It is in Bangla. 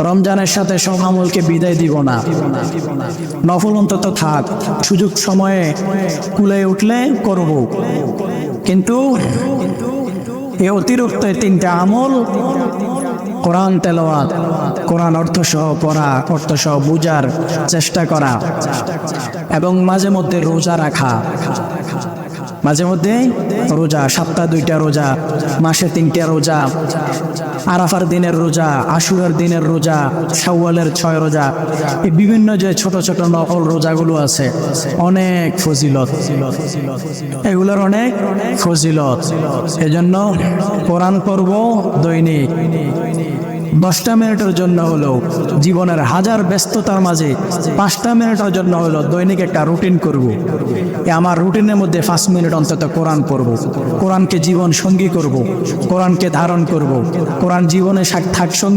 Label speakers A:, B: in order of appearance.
A: রমজানের সাথে সব আমলকে বিদায় দিব না। নফল অন্তত থাক। সুযোগ সময়ে কুলে উঠলে করব। কিন্তু এ অতিরিক্ত তিনটা আমল কোরআন তেলাওয়াত, কোরআন অর্থ সহ পড়া, অর্থ সহ বুঝার চেষ্টা করা এবং মাঝে মধ্যে রোজা রাখা। মাঝে মধ্যে রোজা, সপ্তাহ দুইটা রোজা মাসে তিনটা রোজা, আরাফার দিনের রোজা, আশুরার দিনের রোজা, শাওয়ালের ছয় রোজা, এই বিভিন্ন যে ছোট ছোট নকল রোজাগুলো আছে, অনেক ফজিলত। এগুলোর অনেক ফজিলত। এজন্য কোরআন পর্ব দৈনিক। দশটা মিনিটের জন্য হলো জীবনের হাজার ব্যস্ততার মাঝে পাঁচটা মিনিটের জন্য হলো দৈনিক একটা রুটিন করব। আমার রুটিনের মধ্যে পাঁচ মিনিট অন্তত কোরআন পড়ব কোরআনকে জীবন সঙ্গী করব। কোরআনকে ধারণ করব। কোরআন জীবনে সাক্ষাৎ সঙ্গী